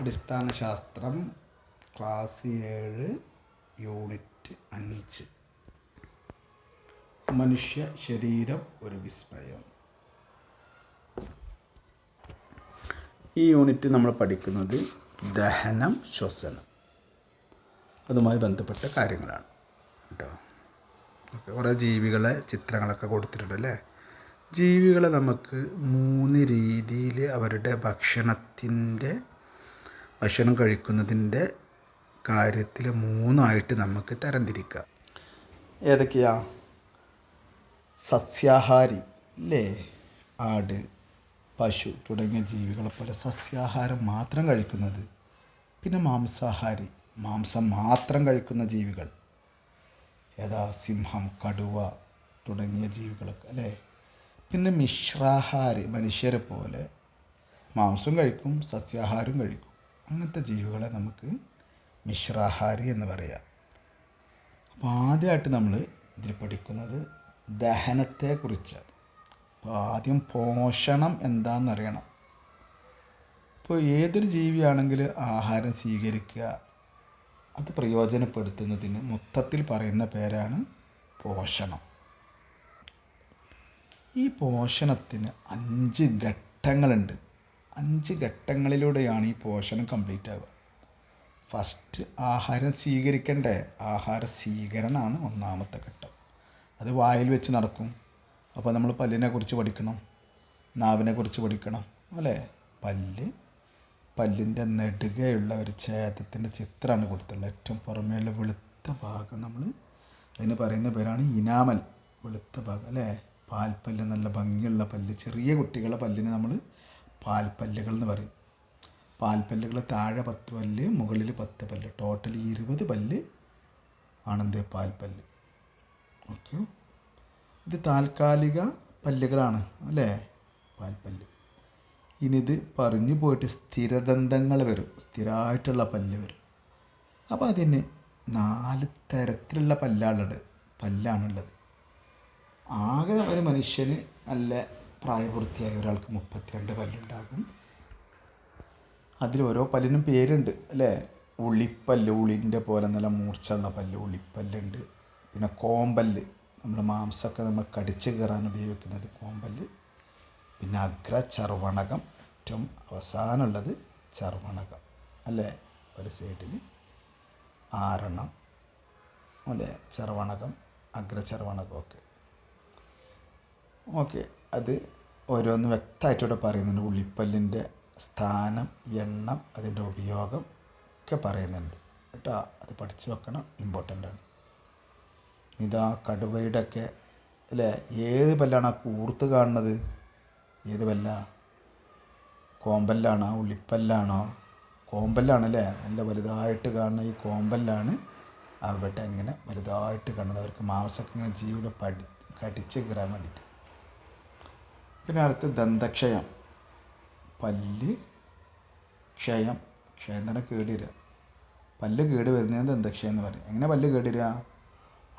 അടിസ്ഥാന ശാസ്ത്രം ക്ലാസ് ഏഴ് യൂണിറ്റ് അഞ്ച്. മനുഷ്യ ശരീരം ഒരു വിസ്മയം. ഈ യൂണിറ്റ് നമ്മൾ പഠിക്കുന്നത് ദഹനം ശ്വസനം. അതുമായി ബന്ധപ്പെട്ട കാര്യങ്ങളാണ്. കേട്ടോ? ഓക്കെ കുറേ ജീവികളെ ചിത്രങ്ങളൊക്കെ കൊടുത്തിട്ടുണ്ട് അല്ലേ ജീവികളെ നമുക്ക് മൂന്ന് രീതിയിൽ അവരുടെ ഭക്ഷണത്തിന്റെ ഭക്ഷണം കഴിക്കുന്നതിന്റെ കാര്യത്തിൽ മൂന്നായിട്ട് നമുക്ക് തരംതിരിക്കാം. ഏതൊക്കെയാ? സസ്യാഹാരി അല്ലേ ആട് പശു തുടങ്ങിയ ജീവികളെ പോലെ സസ്യാഹാരം മാത്രം കഴിക്കുന്നത്. പിന്നെ മാംസാഹാരി മാംസം മാത്രം കഴിക്കുന്ന ജീവികൾ. ഏതാ? സിംഹം കടുവ തുടങ്ങിയ ജീവികളൊക്കെ അല്ലേ പിന്നെ മിശ്രാഹാരി മനുഷ്യരെ പോലെ മാംസം കഴിക്കും സസ്യാഹാരം കഴിക്കും. അങ്ങനത്തെ ജീവികളെ നമുക്ക് മിശ്രാഹാരി എന്ന് പറയാം. അപ്പോൾ ആദ്യമായിട്ട് നമ്മൾ ഇതിൽ പഠിക്കുന്നത് ദഹനത്തെക്കുറിച്ചാണ്. അപ്പോൾ ആദ്യം പോഷണം എന്താണെന്നറിയണം ഇപ്പോൾ ഏതൊരു ജീവിയാണെങ്കിൽ ആഹാരം സ്വീകരിക്കുക അത് പ്രയോജനപ്പെടുത്തുന്നതിന് മൊത്തത്തിൽ പറയുന്ന പേരാണ് പോഷണം. ഈ പോഷണത്തിന് അഞ്ച് ഘട്ടങ്ങളുണ്ട്. അഞ്ച് ഘട്ടങ്ങളിലൂടെയാണ് ഈ പോഷണം കംപ്ലീറ്റ് ആവുക. ഫസ്റ്റ് ആഹാരം സ്വീകരിക്കേണ്ടേ? ആഹാര സ്വീകരണമാണ് ഒന്നാമത്തെ ഘട്ടം. അത് വായിൽ വെച്ച് നടക്കും. അപ്പോൾ നമ്മൾ പല്ലിനെ കുറിച്ച് പഠിക്കണം. നാവിനെ കുറിച്ച് പഠിക്കണം. അല്ലേ? പല്ല് പല്ലിന്റെ നെടുകയുള്ള ഒരു ഛേദത്തിന്റെ ചിത്രമാണ് കൊടുത്തുള്ളത് ഏറ്റവും പുറമേയുള്ള വെളുത്ത ഭാഗം നമ്മൾ അതിന് പറയുന്ന പേരാണ് ഇനാമൽ. വെളുത്ത ഭാഗം അല്ലേ? പാൽപ്പല്ല് നല്ല ഭംഗിയുള്ള പല്ല്. ചെറിയ കുട്ടികളുടെ പല്ലിന് നമ്മൾ പാൽപ്പല്ലുകൾ എന്ന് പറയും. പാൽപ്പല്ലുകൾ താഴെ പത്ത് പല്ല് മുകളിൽ പത്ത് പല്ല്. ടോട്ടൽ ഇരുപത് പല്ല് ആണെന്ത് പാൽപ്പല്ല്. ഓക്കെ ഇത് താൽക്കാലിക പല്ലുകളാണ് അല്ലേ? പാൽപ്പല്ല്. ഇനി ഇത് പറഞ്ഞു പോയിട്ട് സ്ഥിരദന്തങ്ങൾ വരും. സ്ഥിരമായിട്ടുള്ള പല്ല് വരും. അപ്പോൾ അതിന് നാല് തരത്തിലുള്ള പല്ലാണുള്ളത്. പല്ലാണുള്ളത്. ആകെ ഒരു മനുഷ്യന് നല്ല പ്രായപൂർത്തിയായ ഒരാൾക്ക് മുപ്പത്തിരണ്ട് പല്ലുണ്ടാകും. അതിൽ ഓരോ പല്ലിനും പേരുണ്ട് അല്ലേ? ഉള്ളിപ്പല്ല് ഉളിന്റെ പോലെ നല്ല മൂർച്ചുള്ള പല്ല് ഉളിപ്പല്ലുണ്ട് പിന്നെ കോമ്പല്ല് നമ്മൾ മാംസമൊക്കെ നമ്മൾ കടിച്ച് കയറാൻ ഉപയോഗിക്കുന്നത് കോമ്പല്ല്. പിന്നെ അഗ്ര ചർവണകം ഏറ്റവും അവസാനമുള്ളത് ചർവണകം അല്ലേ? ഒരു സൈഡിൽ ആരണം അല്ലേ? ചർവണകം അഗ്രചർവണകമൊക്കെ ഓക്കെ. അത് ഓരോന്ന് വ്യക്തമായിട്ട് ഇവിടെ പറയുന്നുണ്ട്. ഉള്ളിപ്പല്ലിന്റെ സ്ഥാനം എണ്ണം അതിന്റെ ഉപയോഗം ഒക്കെ പറയുന്നുണ്ട്. കേട്ടോ? അത് പഠിച്ചു വെക്കണം. ആണ്. ഇതാ കടുവയുടെ ഒക്കെ അല്ലേ? ഏത് പല്ലാണ് ആ കൂർത്ത് കാണുന്നത്? ഏത് പല്ല? കോമ്പല്ലാണോ? ഉള്ളിപ്പല്ലാണോ? കോമ്പല്ലാണല്ലേ നല്ല വലുതായിട്ട് കാണുന്ന ഈ കോമ്പല്ലാണ് അവിടെ ഇങ്ങനെ വലുതായിട്ട് കാണുന്നത്. അവർക്ക് മാംസമൊക്കെ ഇങ്ങനെ ജീവിയുടെ പടി കടിച്ച് കയറാൻ വേണ്ടിയിട്ട്. പിന്നെ അടുത്ത് ദന്തക്ഷയം. പല്ല് ക്ഷയം. ക്ഷയം തന്നെ കേട് വരിക പല്ല് കേട് വരുന്നതിന് ദന്തക്ഷയം എന്ന് പറയും. എങ്ങനെ പല്ല് കേട് വരിക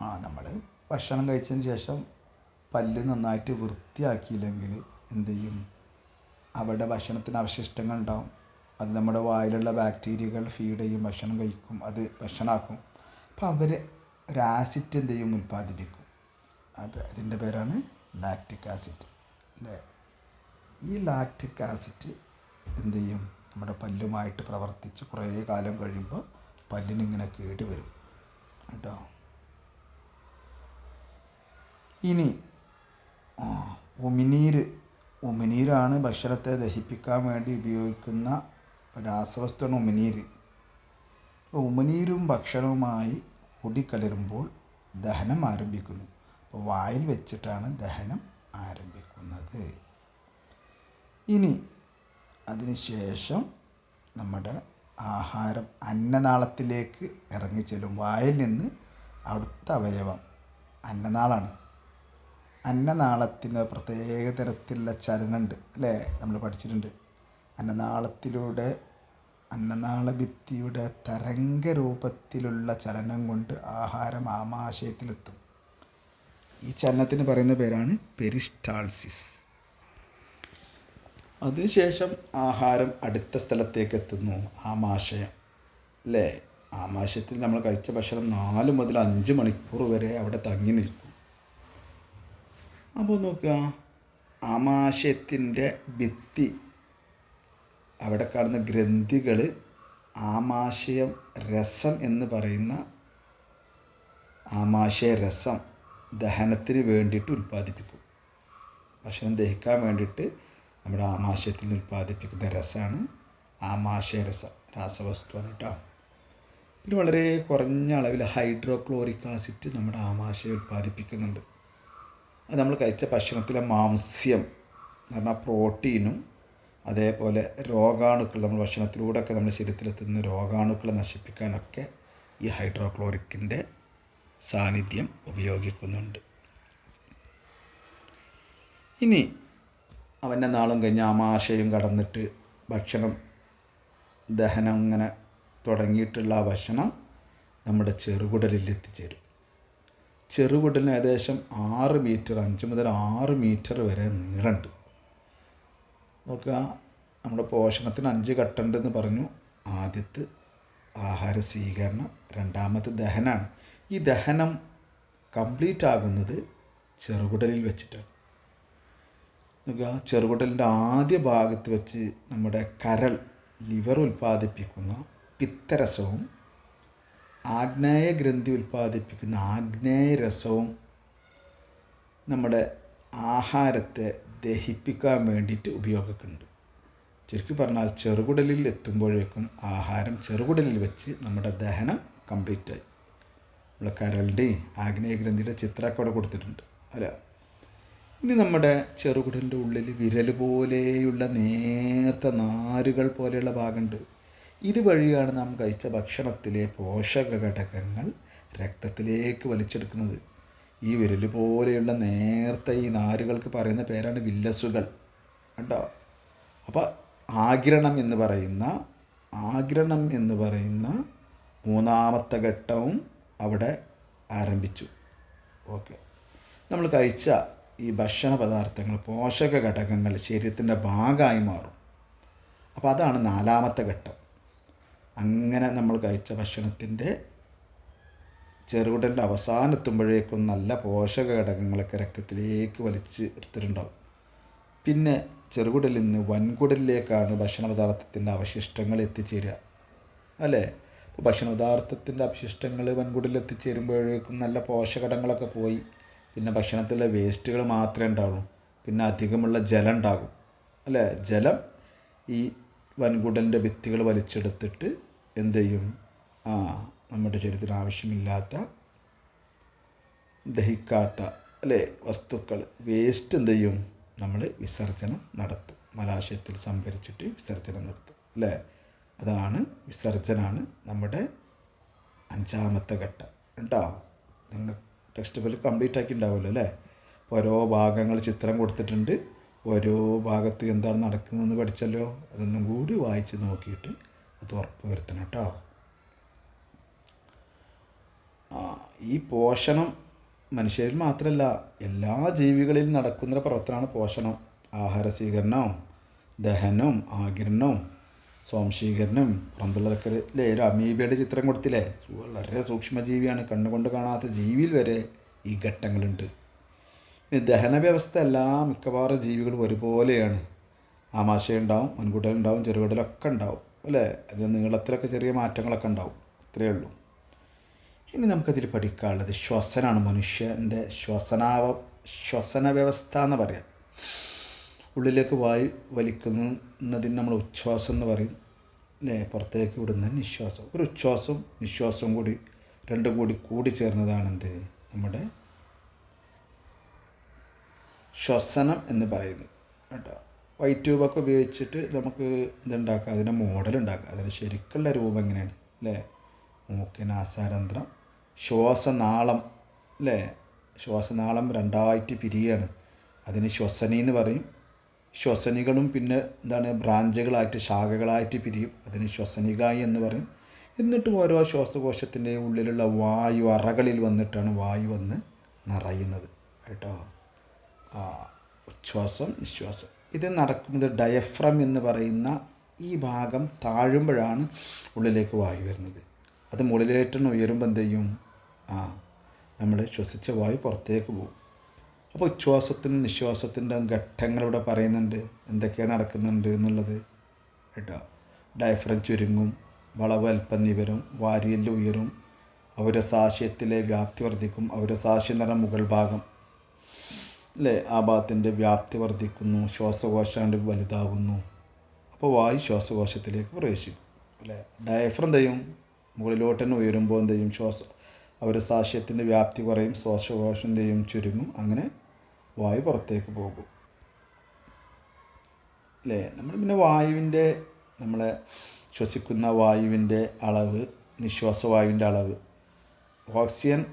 ആ നമ്മൾ ഭക്ഷണം കഴിച്ചതിന് ശേഷം പല്ല് നന്നായിട്ട് വൃത്തിയാക്കിയില്ലെങ്കിൽ എന്ത് ചെയ്യും? അവിടെ ഭക്ഷണത്തിന് അവശിഷ്ടങ്ങൾ ഉണ്ടാവും. അത് നമ്മുടെ വായിലുള്ള ബാക്ടീരിയകൾ ഫീഡ് ചെയ്യും ഭക്ഷണം കഴിക്കും അത് ഭക്ഷണമാക്കും അപ്പോൾ അവർ ഒരു ആസിഡ് എന്ത് ചെയ്യും? ഉൽപ്പാദിപ്പിക്കും. അപ്പോൾ അതിന്റെ പേരാണ് ലാക്റ്റിക് ആസിഡ് അല്ലേ ഈ ലാക്റ്റിക് ആസിഡ് എന്ത് ചെയ്യും? നമ്മുടെ പല്ലുമായിട്ട് പ്രവർത്തിച്ച് കുറേ കാലം കഴിയുമ്പോൾ പല്ലിനിങ്ങനെ കേട് വരും. കേട്ടോ? ഇനി ഉമിനീര്. ഉമിനീരാണ് ഭക്ഷണത്തെ ദഹിപ്പിക്കാൻ വേണ്ടി ഉപയോഗിക്കുന്ന രാസവസ്തുവാണ് ഉമിനീര്. അപ്പോൾ ഉമിനീരും ഭക്ഷണവുമായി കൂടിക്കലരുമ്പോൾ ദഹനം ആരംഭിക്കുന്നു. അപ്പോൾ വായിൽ വെച്ചിട്ടാണ് ദഹനം ആരംഭിക്കുന്നത്. ഇനി അതിനുശേഷം നമ്മുടെ ആഹാരം അന്നനാളത്തിലേക്ക് ഇറങ്ങിച്ചെല്ലും. വായിൽ നിന്ന് അടുത്ത അവയവം അന്നനാളാണ്. അന്നനാളത്തിന് പ്രത്യേക തരത്തിലുള്ള ചലനമുണ്ട് അല്ലേ? നമ്മൾ പഠിച്ചിട്ടുണ്ട്. അന്നനാളത്തിലൂടെ അന്നനാള ഭിത്തിയുടെ തരംഗ രൂപത്തിലുള്ള ചലനം കൊണ്ട് ആഹാരം ആമാശയത്തിലെത്തും. ഈ ചലനത്തിന് പറയുന്ന പേരാണ് പെരിസ്റ്റാൾസിസ്. അതിനുശേഷം ആഹാരം അടുത്ത സ്ഥലത്തേക്ക് എത്തുന്നു. ആമാശയം. അല്ലേ ആമാശയത്തിൽ നമ്മൾ കഴിച്ച ഭക്ഷണം നാല് മുതൽ അഞ്ച് മണിക്കൂർ വരെ അവിടെ തങ്ങി നിൽക്കും. അപ്പോൾ നോക്കുക. ആമാശയത്തിന്റെ ഭിത്തി. അവിടെ കാണുന്ന ഗ്രന്ഥികൾ ആമാശയം രസം എന്ന് പറയുന്ന ആമാശയ രസം ദഹനത്തിന് വേണ്ടിയിട്ട് ഉൽപ്പാദിപ്പിക്കും. ഭക്ഷണം ദഹിക്കാൻ വേണ്ടിയിട്ട് നമ്മുടെ ആമാശയത്തിൽ നിന്ന് ഉൽപ്പാദിപ്പിക്കുന്ന രസമാണ് ആമാശയ രസം രാസവസ്തുവാണ് കേട്ടോ. പിന്നെ വളരെ കുറഞ്ഞ അളവിൽ ഹൈഡ്രോക്ലോറിക് ആസിഡ് നമ്മുടെ ആമാശയം ഉൽപ്പാദിപ്പിക്കുന്നുണ്ട്. അത് നമ്മൾ കഴിച്ച ഭക്ഷണത്തിലെ മാംസ്യം എന്ന് പറഞ്ഞാൽ പ്രോട്ടീനും അതേപോലെ രോഗാണുക്കൾ നമ്മൾ ഭക്ഷണത്തിലൂടെയൊക്കെ നമ്മുടെ ശരീരത്തിലെത്തുന്ന രോഗാണുക്കളെ നശിപ്പിക്കാനൊക്കെ ഈ ഹൈഡ്രോക്ലോറിക്കിന്റെ സാന്നിധ്യം ഉപയോഗിക്കുന്നുണ്ട്. ഇനി അവന്റെ നാളും കഴിഞ്ഞ് ആമാശയും കടന്നിട്ട് ഭക്ഷണം ദഹനം അങ്ങനെ തുടങ്ങിയിട്ടുള്ള ആ ഭക്ഷണം നമ്മുടെ ചെറുകുടലിൽ എത്തിച്ചേരും. ചെറുകുടലിന് ഏകദേശം ആറ് മീറ്റർ അഞ്ച് മുതൽ ആറ് മീറ്റർ വരെ നീളമുണ്ട്. നോക്കുക നമ്മുടെ പോഷണത്തിന് അഞ്ച് ഘട്ടമുണ്ടെന്ന് പറഞ്ഞു. ആദ്യത്തെ ആഹാര സ്വീകരണം രണ്ടാമത്തെ ദഹനമാണ്. ഈ ദഹനം കംപ്ലീറ്റ് ആകുന്നത് ചെറുകുടലിൽ വെച്ചിട്ടാണ്. നോക്കുക ചെറുകുടലിന്റെ ആദ്യ ഭാഗത്ത് വെച്ച് നമ്മുടെ കരൾ ലിവർ ഉൽപ്പാദിപ്പിക്കുന്ന പിത്തരസവും ആഗ്നേയ ഗ്രന്ഥി ഉൽപ്പാദിപ്പിക്കുന്ന ആഗ്നേയ രസവും നമ്മുടെ ആഹാരത്തെ ദഹിപ്പിക്കാൻ വേണ്ടിയിട്ട് ഉപയോഗിക്കുന്നുണ്ട്. ചുരുക്കി പറഞ്ഞാൽ ചെറുകുടലിൽ എത്തുമ്പോഴേക്കും ആഹാരം ചെറുകുടലിൽ വെച്ച് നമ്മുടെ ദഹനം കംപ്ലീറ്റ് നമ്മളെ കരളിന്റെയും ആഗ്നേയ ഗ്രന്ഥിയുടെ ചിത്രമൊക്കെ അവിടെ കൊടുത്തിട്ടുണ്ട്. അല്ല ഇനി നമ്മുടെ ചെറുകുടലിന്റെ ഉള്ളിൽ വിരൽ പോലെയുള്ള നേർത്ത നാരുകൾ പോലെയുള്ള ഭാഗമുണ്ട്. ഇതുവഴിയാണ് നാം കഴിച്ച ഭക്ഷണത്തിലെ പോഷക ഘടകങ്ങൾ രക്തത്തിലേക്ക് വലിച്ചെടുക്കുന്നത്. ഈ വിരൽ പോലെയുള്ള നേർത്ത ഈ നാരുകൾക്ക് പറയുന്ന പേരാണ് വില്ലസുകൾ. കേട്ടോ അപ്പോൾ ആകിരണം എന്ന് പറയുന്ന ആകിരണം എന്ന് പറയുന്ന മൂന്നാമത്തെ ഘട്ടവും അവിടെ ആരംഭിച്ചു. ഓക്കെ. നമ്മൾ കഴിച്ച ഈ ഭക്ഷണ പദാർത്ഥങ്ങൾ പോഷക ഘടകങ്ങൾ ശരീരത്തിന്റെ ഭാഗമായി മാറും. അപ്പോൾ അതാണ് നാലാമത്തെ ഘട്ടം. അങ്ങനെ നമ്മൾ കഴിച്ച ഭക്ഷണത്തിന്റെ ചെറുകുടലിന്റെ അവസാനം എത്തുമ്പോഴേക്കും നല്ല പോഷക ഘടകങ്ങളൊക്കെ രക്തത്തിലേക്ക് വലിച്ച് എടുത്തിട്ടുണ്ടാവും. പിന്നെ ചെറുകുടലിൽ നിന്ന് വൻകുടലിലേക്കാണ് ഭക്ഷണ പദാർത്ഥത്തിന്റെ അവശിഷ്ടങ്ങൾ എത്തിച്ചേരുക. അല്ലേ? ഭക്ഷണ പദാർത്ഥത്തിന്റെ അവശിഷ്ടങ്ങൾ വൻകുടലിൽ എത്തിച്ചേരുമ്പോഴേക്കും നല്ല പോഷകടങ്ങളൊക്കെ പോയി. പിന്നെ ഭക്ഷണത്തിലെ വേസ്റ്റുകൾ മാത്രമേ ഉണ്ടാവുള്ളൂ പിന്നെ അധികമുള്ള ജലം ഉണ്ടാകും. അല്ലേ? ജലം ഈ വൻകുടലിന്റെ ഭിത്തികൾ വലിച്ചെടുത്തിട്ട് എന്ത് ചെയ്യും? ആ നമ്മുടെ ശരീരത്തിന് ആവശ്യമില്ലാത്ത ദഹിക്കാത്ത അല്ലേ വസ്തുക്കൾ വേസ്റ്റ് എന്ത് ചെയ്യും? നമ്മൾ വിസർജനം നടത്തും. മലാശയത്തിൽ സംഭരിച്ചിട്ട് വിസർജനം നടത്തും. അല്ലേ? അതാണ് വിസർജനമാണ് നമ്മുടെ അഞ്ചാമത്തെ ഘട്ടം. കേട്ടോ? നിങ്ങൾ ടെക്സ്റ്റ് ബുക്ക് കംപ്ലീറ്റ് ആക്കി ഉണ്ടാവുമല്ലോ അല്ലേ? ഓരോ ഭാഗങ്ങൾ ചിത്രം കൊടുത്തിട്ടുണ്ട്. ഓരോ ഭാഗത്ത് എന്താണ് നടക്കുന്നതെന്ന് പഠിച്ചല്ലോ. അതൊന്നും കൂടി വായിച്ച് നോക്കിയിട്ട് അത് ഉറപ്പ് വരുത്തണം കേട്ടോ. ഈ പോഷണം മനുഷ്യരിൽ മാത്രമല്ല എല്ലാ ജീവികളിലും നടക്കുന്ന പ്രവർത്തനമാണ് പോഷണം. ആഹാര സ്വീകരണവും ദഹനവും ആകിരണവും പുറംപിള്ളക്കൽ അല്ലേ ഒരു അമീബയുടെ ചിത്രം കൊടുത്തില്ലേ? വളരെ സൂക്ഷ്മജീവിയാണ്. കണ്ണുകൊണ്ട് കാണാത്ത ജീവിയിൽ വരെ ഈ ഘട്ടങ്ങളുണ്ട്. ഇനി ദഹന വ്യവസ്ഥ എല്ലാ മിക്കവാറും ജീവികൾ ഒരുപോലെയാണ്. ആമാശയുണ്ടാവും മുൻകൂട്ടലുണ്ടാവും ചെറുകടലൊക്കെ ഉണ്ടാവും അല്ലേ? അത് നീളത്തിലൊക്കെ ചെറിയ മാറ്റങ്ങളൊക്കെ ഉണ്ടാവും. ഇത്രയേ ഉള്ളൂ. ഇനി നമുക്കതിൽ പഠിക്കാനുള്ളത് ശ്വസനാണ്. മനുഷ്യന്റെ ശ്വസനാവ ശ്വസന വ്യവസ്ഥ എന്ന് പറയാം. ഉള്ളിലേക്ക് വായു വലിക്കുന്നതിന് നമ്മൾ ഉച്ഛ്വാസം എന്ന് പറയും. അല്ലേ പുറത്തേക്ക് വിടുന്ന നിശ്വാസം. ഒരു ഉച്ഛ്വാസവും നിശ്വാസവും കൂടി രണ്ടും കൂടി കൂടി ചേർന്നതാണ് എന്ത് നമ്മുടെ ശ്വസനം എന്ന് പറയുന്നത്. കേട്ടോ. വൈറ്റ് ട്യൂബൊക്കെ ഉപയോഗിച്ചിട്ട് നമുക്ക് ഇതുണ്ടാക്കാം. അതിന്റെ മോഡൽ ഉണ്ടാക്കാം. അതിന്റെ ശരിക്കുള്ള രൂപം എങ്ങനെയാണ്? അല്ലേ മൂക്കിന് ആസാരന്ധ്രം ശ്വാസനാളം അല്ലേ ശ്വാസനാളം രണ്ടായിട്ട് പിരിയാണ്. അതിന് ശ്വസനി എന്ന് പറയും. ശ്വസനികളും പിന്നെ എന്താണ് ബ്രാഞ്ചുകളായിട്ട് ശാഖകളായിട്ട് പിരിയും. അതിന് ശ്വസനിക എന്ന് പറയും. എന്നിട്ടും ഓരോ ശ്വാസകോശത്തിന്റെ ഉള്ളിലുള്ള വായു അറകളിൽ വന്നിട്ടാണ് വായു വന്ന് നിറയുന്നത്. കേട്ടോ? ആ ഉച്ഛ്വാസം നിശ്വാസം. ഇത് നടക്കുന്നത് ഡയഫ്രം എന്ന് പറയുന്ന ഈ ഭാഗം താഴുമ്പോഴാണ് ഉള്ളിലേക്ക് വായു വരുന്നത്. അത് മുകളിലേറ്റം ഉയരുമ്പോൾ എന്ത് ചെയ്യും? ആ നമ്മൾ ശ്വസിച്ച വായു പുറത്തേക്ക് പോകും. അപ്പോൾ ഉച്ഛ്വാസത്തിനും നിശ്വാസത്തിന്റെ ഘട്ടങ്ങൾ ഇവിടെ പറയുന്നുണ്ട്. എന്തൊക്കെയാണ് നടക്കുന്നുണ്ട് എന്നുള്ളത് കേട്ടോ. ഡയഫ്രം ചുരുങ്ങും വളവ് അല്പം നിവരും വാരിയൽ ഉയരും അവരുടെ സാശയത്തിലെ വ്യാപ്തി വർദ്ധിക്കും അവരുടെ പറഞ്ഞാൽ മുകൾ ഭാഗം അല്ലേ ആ ഭാഗത്തിന്റെ വ്യാപ്തി വർദ്ധിക്കുന്നു ശ്വാസകോശം വലുതാകുന്നു അപ്പോൾ വായു ശ്വാസകോശത്തിലേക്ക് പ്രവേശിക്കും അല്ലേ ഡയഫ്രം തയ്യും മുകളിലോട്ട് തന്നെ ഉയരുമ്പോൾ എന്ത് ചെയ്യും? ശ്വാസ സാശയത്തിന്റെ വ്യാപ്തി കുറയും ശ്വാസകോശം എന്ത് ചുരുങ്ങും അങ്ങനെ വായു പുറത്തേക്ക് പോകും. അല്ലേ നമ്മൾ പിന്നെ വായുവിന്റെ നമ്മളെ ശ്വസിക്കുന്ന വായുവിന്റെ അളവ് നിശ്വാസവായുവിന്റെ അളവ് ഓക്സിജൻ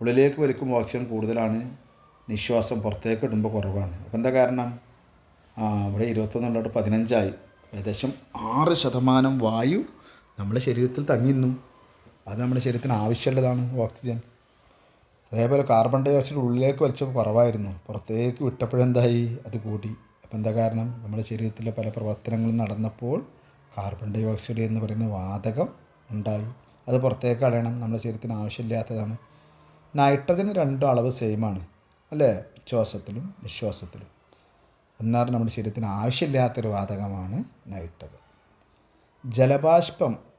ഉള്ളിലേക്ക് വലിക്കുമ്പോൾ ഓക്സിജൻ കൂടുതലാണ് നിശ്വാസം പുറത്തേക്ക് ഇടുമ്പോൾ കുറവാണ്. അപ്പോൾ എന്താ കാരണം? ഇവിടെ ഇരുപത്തൊന്നുള്ളോട്ട് പതിനഞ്ചായി. ഏകദേശം ആറ് ശതമാനം വായു നമ്മുടെ ശരീരത്തിൽ തങ്ങിയിരുന്നു അത് നമ്മുടെ ശരീരത്തിന് ആവശ്യമുള്ളതാണ് ഓക്സിജൻ. അതേപോലെ കാർബൺ ഡൈ ഓക്സൈഡ് ഉള്ളിലേക്ക് വലിച്ചപ്പോൾ കുറവായിരുന്നു. പുറത്തേക്ക് വിട്ടപ്പോഴെന്തായി അത് കൂടി. അപ്പം എന്താ കാരണം? നമ്മുടെ ശരീരത്തിലെ പല പ്രവർത്തനങ്ങളും നടന്നപ്പോൾ കാർബൺ ഡൈ ഓക്സൈഡ് എന്ന് പറയുന്ന വാതകം ഉണ്ടായി. അത് പുറത്തേക്ക് കളയണം. നമ്മുടെ ശരീരത്തിന് ആവശ്യമില്ലാത്തതാണ്. നൈട്രജന് രണ്ടും അളവ് സെയിമാണ് അല്ലേ? ഉച്ഛ്വാസത്തിലും നിശ്വാസത്തിലും. എന്നാൽ നമ്മുടെ ശരീരത്തിന് ആവശ്യമില്ലാത്തൊരു വാതകമാണ് നൈട്രജൻ ജലബാഷ്പം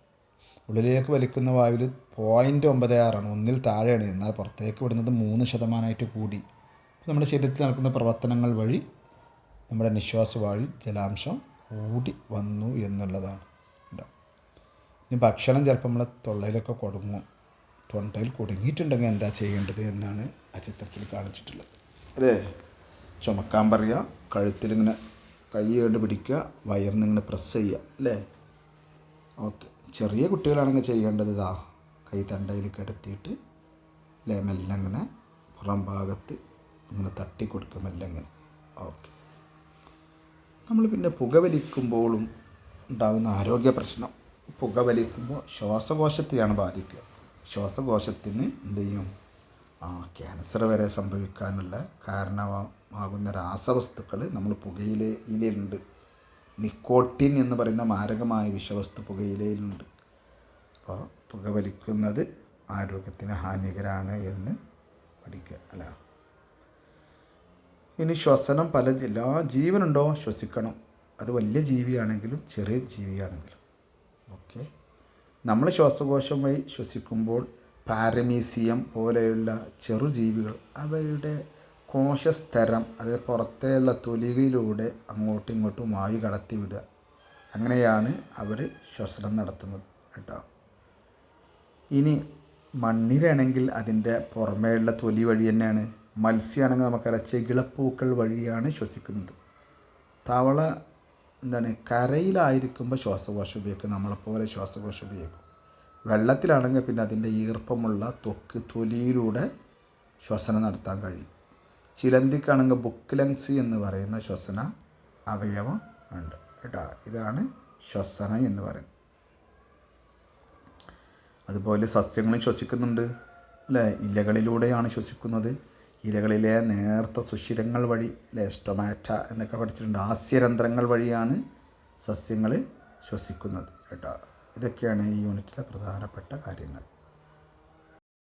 ഉള്ളിലേക്ക് വലിക്കുന്ന വായുവിൽ പോയിന്റ് ഒമ്പത് ആറാണ്. ഒന്നിൽ താഴെയാണ്. എന്നാൽ പുറത്തേക്ക് വിടുന്നത് മൂന്ന് ശതമാനമായിട്ട് കൂടി. നമ്മുടെ ശരീരത്തിൽ നടക്കുന്ന പ്രവർത്തനങ്ങൾ വഴി നമ്മുടെ നിശ്വാസ വായു ജലാംശം കൂടി വന്നു എന്നുള്ളതാണ്. ഇനി ഭക്ഷണം ചിലപ്പോൾ നമ്മളെ തൊള്ളയിലൊക്കെ കൊടുങ്ങും. തൊണ്ടയിൽ കുടുങ്ങിയിട്ടുണ്ടെങ്കിൽ എന്താ ചെയ്യേണ്ടത് എന്നാണ് ആ ചിത്രത്തിൽ കാണിച്ചിട്ടുള്ളത്. അല്ലേ? ചുമക്കാൻ പറയുക കഴുത്തിലിങ്ങനെ കൈ കൊണ്ട് പിടിക്കുക വയറിന് ഇങ്ങനെ പ്രസ് ചെയ്യുക. അല്ലേ? ഓക്കെ. ചെറിയ കുട്ടികളാണെങ്കിൽ ചെയ്യേണ്ടത് ഇതാ കൈ തണ്ടയിൽ കിടത്തിയിട്ട് അല്ലേ മെല്ലെ ഇങ്ങനെ പുറം ഭാഗത്ത് ഇങ്ങനെ തട്ടി കൊടുക്കുക മെല്ലെ ഇങ്ങനെ. ഓക്കെ. നമ്മൾ പിന്നെ പുകവലിക്കുമ്പോഴും ഉണ്ടാകുന്ന ആരോഗ്യ പ്രശ്നം. പുകവലിക്കുമ്പോൾ ശ്വാസകോശത്തെയാണ് ബാധിക്കുക. ശ്വാസകോശത്തിന് എന്ത് ചെയ്യും? ആ ക്യാൻസർ വരെ സംഭവിക്കാനുള്ള കാരണമാകുന്ന രാസവസ്തുക്കൾ നമ്മൾ പുകയിലെ പുകയിലയിലുണ്ട് നിക്കോട്ടിൻ എന്ന് പറയുന്ന മാരകമായ വിഷവസ്തു പുകയിലയിലുണ്ട്. അപ്പോൾ പുക വലിക്കുന്നത് ആരോഗ്യത്തിന് ഹാനികരാണ് എന്ന് പഠിക്കുക അല്ല. ഇനി ശ്വസനം പല എല്ലാ ജീവനുണ്ടോ? ശ്വസിക്കണം. അത് വലിയ ജീവിയാണെങ്കിലും ചെറിയ ജീവിയാണെങ്കിലും. ഓക്കെ. നമ്മൾ ശ്വാസകോശം വഴി ശ്വസിക്കുമ്പോൾ പാരമീസിയം പോലെയുള്ള ചെറുജീവികൾ അവരുടെ കോശസ്തരം അത് പുറത്തേയുള്ള തൊലികയിലൂടെ അങ്ങോട്ടും ഇങ്ങോട്ടും വായു കടത്തി വിടുക അങ്ങനെയാണ് അവർ ശ്വസനം നടത്തുന്നത് കേട്ടോ. ഇനി മണ്ണിരാണെങ്കിൽ അതിന്റെ പുറമേയുള്ള തൊലി വഴി തന്നെയാണ്. മത്സ്യമാണെങ്കിൽ നമുക്കറിയാം ചെകിളപ്പൂക്കൾ വഴിയാണ് ശ്വസിക്കുന്നത്. തവള എന്താണ് കരയിലായിരിക്കുമ്പോൾ ശ്വാസകോശം ഉപയോഗിക്കും. നമ്മളെപ്പോലെ ശ്വാസകോശം ഉപയോഗിക്കും. വെള്ളത്തിലാണെങ്കിൽ പിന്നെ അതിന്റെ ഈർപ്പമുള്ള തൊക്ക് തൊലിയിലൂടെ ശ്വസനം നടത്താൻ കഴിയും. ചിലന്തിക്കാണെങ്കിൽ ബുക്ക് ലങ്സ് എന്ന് പറയുന്ന ശ്വസന അവയവം ഉണ്ട്. കേട്ടോ? ഇതാണ് ശ്വസന എന്ന് പറയുന്നത്. അതുപോലെ സസ്യങ്ങളും ശ്വസിക്കുന്നുണ്ട്. അല്ലേ? ഇലകളിലൂടെയാണ് ശ്വസിക്കുന്നത്. ഇലകളിലെ നേർത്ത സുഷിരങ്ങൾ വഴി അല്ലേ? സ്റ്റൊമാറ്റ എന്നൊക്കെ പഠിച്ചിട്ടുണ്ട്. ആസ്യരന്ധ്രങ്ങൾ വഴിയാണ് സസ്യങ്ങൾ ശ്വസിക്കുന്നത്. കേട്ടോ? ഇതൊക്കെയാണ് ഈ യൂണിറ്റിലെ പ്രധാനപ്പെട്ട കാര്യങ്ങൾ.